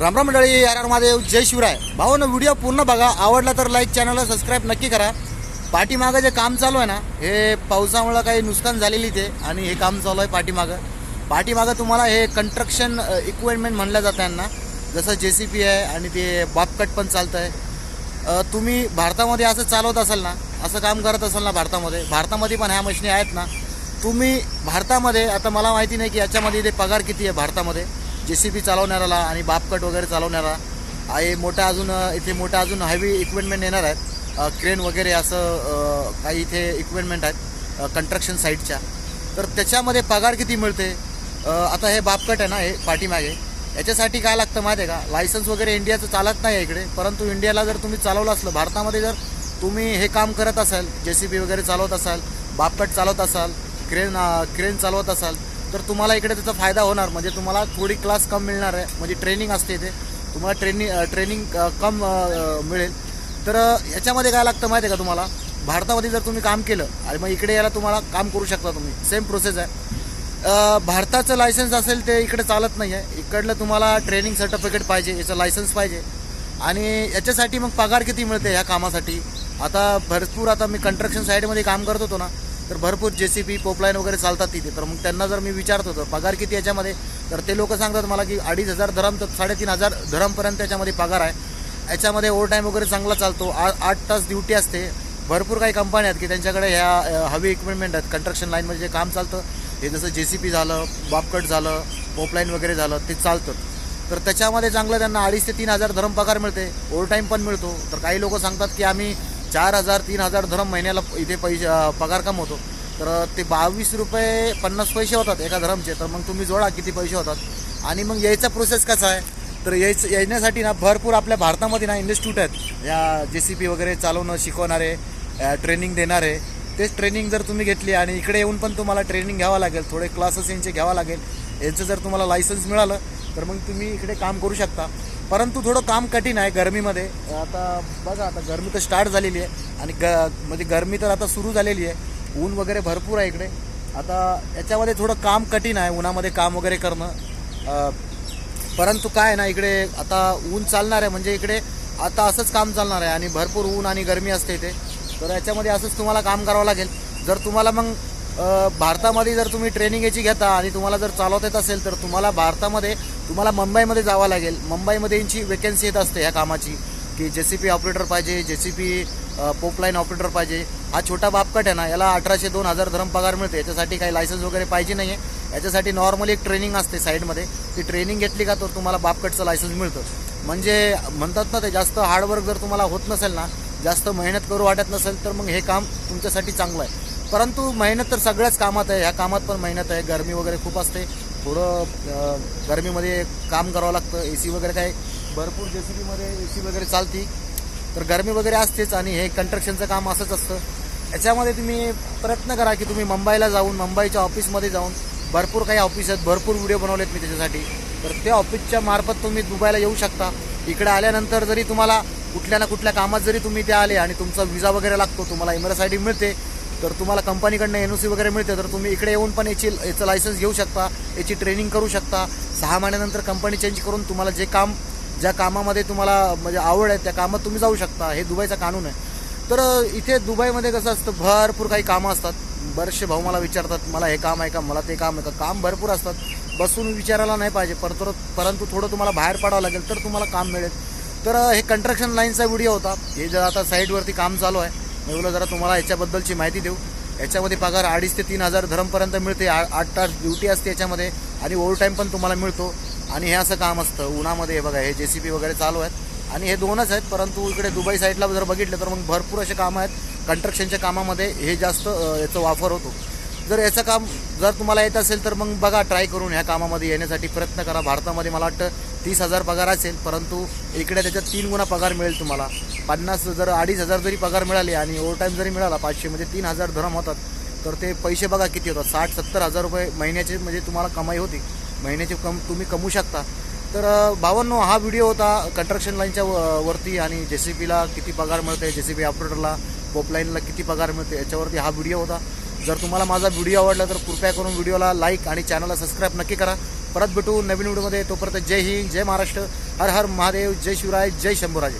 रामराम मंडळी R R Mahadev जय शिवराय. ना व्हिडिओ पूर्ण बघा. आवडला तर लाईक चॅनलला सबस्क्राईब नक्की करा. पाठीमागं जे काम चालू आहे ना हे पावसामुळं काही नुकसान झालेली ते आणि हे काम चालू आहे पाठीमागं. पाठीमागं तुम्हाला हे कंस्ट्रक्शन इक्विपमेंट म्हणलं जातं यांना. जसं जे सी पी आहे आणि ते बापकट पण चालतं आहे तुम्ही भारतामध्ये असं चालवत असाल ना असं काम करत असाल ना भारतामध्ये भारतामध्ये पण ह्या मशिनी आहेत ना. तुम्ही भारतामध्ये आता मला माहिती नाही की याच्यामध्ये ते पगार किती आहे भारतामध्ये. जे सी पी चालवणाऱ्याला आणि बापकट वगैरे चालवणारा आहे मोठा अजून इथे मोठा अजून हेवी इक्विपमेंट येणार आहेत. क्रेन वगैरे असं काही इथे इक्विपमेंट आहेत कंस्ट्रक्शन साईटच्या तर त्याच्यामध्ये पगार किती मिळते आता हे बापकट आहे ना हे पाठीमागे. याच्यासाठी काय लागतं माहिती आहे का? लायसन्स वगैरे इंडियाचं चालत नाही आहे इकडे. परंतु इंडियाला जर तुम्ही चालवलं असलं भारतामध्ये जर तुम्ही हे काम करत असाल जे सी बी वगैरे चालवत असाल बापकट चालवत असाल क्रेन क्रेन चालवत असाल तर तुम्हाला इकडे त्याचा फायदा होणार. म्हणजे तुम्हाला थोडी क्लास कम मिळणार आहे. म्हणजे ट्रेनिंग असते इथे. तुम्हाला ट्रेनिंग ट्रेनिंग कम मिळेल. तर याच्यामध्ये काय लागतं माहिती आहे का तुम्हाला? भारतामध्ये जर तुम्ही काम केलं आणि मग इकडे यायला तुम्हाला काम करू शकता तुम्ही. सेम प्रोसेस आहे. भारताचं लायसन्स असेल ते इकडे चालत नाही आहे इकडलं तुम्हाला ट्रेनिंग सर्टिफिकेट पाहिजे. याचं लायसन्स पाहिजे. आणि याच्यासाठी मग पगार किती मिळते ह्या कामासाठी? आता भरपूर आता मी कंस्ट्रक्शन साईडमध्ये काम करत होतो ना. तर भरपूर जे सी पी पोपलाईन वगैरे चालतात तिथे. तर मग त्यांना जर मी विचारत होतो पगार किती याच्यामध्ये? तर ते लोक सांगतात मला की अडीच हजार धरम तर साडेतीन हजार धरमपर्यंत याच्यामध्ये पगार आहे. याच्यामध्ये ओव्हर टाईम वगैरे चांगला चालतो. आ आठ तास ड्युटी असते. भरपूर काही कंपन्या आहेत की त्यांच्याकडे ह्या हवी इक्विपमेंट आहेत. कंस्ट्रक्शन लाईनमध्ये जे काम चालतं हे जसं जे सी पी झालं बापकट झालं पोपलाईन वगैरे झालं ते चालतं. तर त्याच्यामध्ये चांगलं त्यांना अडीच ते तीन हजार धरम पगार मिळते. ओव्हर टाईम पण मिळतो. तर काही लोक सांगतात की आम्ही चार हजार तीन हजार धरम महिन्याला इथे पैसे पगार कमवतो तर ते बावीस रुपये पन्नास पैसे होतात एका धरमचे. तर मग तुम्ही जोडा किती पैसे होतात. आणि मग यायचा प्रोसेस कसा आहे? तर यायचं येण्यासाठी ना भरपूर आपल्या भारतामध्ये ना इन्स्टिट्यूट आहेत. या जे सी पी वगैरे चालवणं शिकवणारे ट्रेनिंग देणारे. तेच ट्रेनिंग जर तुम्ही घेतली आणि इकडे येऊन पण तुम्हाला ट्रेनिंग घ्यावं लागेल थोडे क्लासेस यांचे घ्यावं लागेल याचं जर तुम्हाला लायसन्स मिळालं तर मग तुम्ही इकडे काम करू शकता. परंतु थोडं काम कठीण आहे गरमीमध्ये. आता बघा आता गरमी तर स्टार्ट झालेली आहे. आणि ग म्हणजे गरमी तर आता सुरू झालेली आहे. ऊन वगैरे भरपूर आहे इकडे. आता याच्यामध्ये थोडं काम कठीण आहे उन्हामध्ये काम वगैरे करणं. परंतु काय आहे ना इकडे आता ऊन चालणार आहे. म्हणजे इकडे आता असंच काम चालणार आहे. आणि भरपूर ऊन आणि गरमी असते इथे. तर याच्यामध्ये असंच तुम्हाला काम करावं लागेल. जर तुम्हाला मग भारतामध्ये जर तुम्ही ट्रेनिंग याची घेता आणि तुम्हाला जर चालवता येत असेल तर तुम्हाला भारतामध्ये तुम्हाला मुंबईमध्ये जावं लागेल. मुंबईमध्ये यांची वेकन्सी येत असते ह्या कामाची की जे सी पी ऑपरेटर पाहिजे जे सी पी पोपलाईन ऑपरेटर पाहिजे. हा छोटा बापकट आहे ना याला अठराशे दोन हजार धरम पगार मिळते. याच्यासाठी काही लायसन्स वगैरे पाहिजे नाही आहे याच्यासाठी नॉर्मली एक ट्रेनिंग असते साईडमध्ये ती ट्रेनिंग घेतली का तर तुम्हाला बापकटचं लायसन्स मिळतं. म्हणजे म्हणतात ना ते जास्त हार्डवर्क जर तुम्हाला होत नसेल ना जास्त मेहनत करू वाटत नसेल तर मग हे काम तुमच्यासाठी चांगलं आहे. परंतु मेहनत तर सगळ्याच कामात आहे. ह्या कामात पण मेहनत आहे. गरमी वगैरे खूप असते. थोडं गरमीमध्ये काम करावं लागतं. ए सी वगैरे काय भरपूर जे सी बीमध्ये ए सी वगैरे चालती. तर गरमी वगैरे असतेच आणि हे कंस्ट्रक्शनचं काम असंच असतं. याच्यामध्ये तुम्ही प्रयत्न करा की तुम्ही मुंबईला जाऊन मुंबईच्या ऑफिसमध्ये जाऊन भरपूर काही ऑफिस आहेत. भरपूर व्हिडिओ बनवलेत मी त्याच्यासाठी. तर त्या ऑफिसच्या मार्फत तुम्ही दुबईला येऊ शकता. इकडे आल्यानंतर जरी तुम्हाला कुठल्या ना कुठल्या कामात जरी तुम्ही ते आले आणि तुमचा विजा वगैरे लागतो तुम्हाला एमरस आय डी मिळते तर तुम्हाला कंपनीकडनं एन ओ सी वगैरे मिळते तर तुम्ही इकडे येऊन पण याची याचं लायसन्स घेऊ शकता याची ट्रेनिंग करू शकता. सहा महिन्यानंतर कंपनी चेंज करून तुम्हाला जे काम ज्या कामामध्ये तुम्हाला म्हणजे आवड आहे त्या कामात तुम्ही जाऊ शकता. हे दुबईचा कानून आहे. तर इथे दुबईमध्ये कसं असतं भरपूर काही कामं असतात. बरेचसे भाऊ मला विचारतात मला हे काम आहे का? मला ते काम आहे का? काम भरपूर असतात. बसून विचारायला नाही पाहिजे परत परंतु थोडं तुम्हाला बाहेर पडावं लागेल तर तुम्हाला काम मिळेल. तर हे कंस्ट्रक्शन लाईनचा व्हिडिओ होता. हे जर आता साईडवरती काम चालू आहे मी जरा तुम्हाला याच्याबद्दलची माहिती देऊ. याच्यामध्ये पगार अडीच ते तीन हजार धरमपर्यंत मिळते. आ- आठ तास ड्युटी असते याच्यामध्ये आणि ओव्हरटाईम पण तुम्हाला मिळतो. आणि हे असं काम असतं. उन्हामध्ये हे बघा हे जे सी पी वगैरे चालू आहेत. आणि हे दोनच आहेत परंतु इकडे दुबई साईडला जर बघितलं तर मग भरपूर असे कामं आहेत. कंस्ट्रक्शनच्या कामामध्ये हे जास्त याचा वापर होतो. जर याचं काम जर तुम्हाला येत असेल तर मग बघा ट्राय करून ह्या कामामध्ये येण्यासाठी प्रयत्न करा. भारतामध्ये मला वाटतं तीस हजार पगार असेल परंतु इकडे त्याच्यात तीन गुणा पगार मिळेल तुम्हाला. पन्नास जर अडीच हजार जरी पगार मिळाले आणि ओव्हर टाईम जरी मिळाला पाचशे म्हणजे तीन हजार धरम होतात तर ते पैसे बघा किती होतात. साठ सत्तर हजार रुपये महिन्याचे म्हणजे तुम्हाला कमाई होती. महिन्याचे कम तुम्ही कमवू शकता. तर अ, भावांनो हा व्हिडिओ होता कंस्ट्रक्शन लाईनच्या व- वरती आणि जे सी बीला किती पगार मिळते जे सी बी ऑपरेटरला पोपलाईनला किती पगार मिळते याच्यावरती हा व्हिडिओ होता. जर तुम्हाला माझा व्हिडिओ आवडला तर कृपया करून व्हिडिओला लाईक आणि चॅनलला सबस्क्राईब नक्की करा. परत भेटू नवीन व्हिडिओमध्ये तोपर्यंत जय हिंद जय महाराष्ट्र. हर हर महादेव जय शिवराय जय शंभूराजे.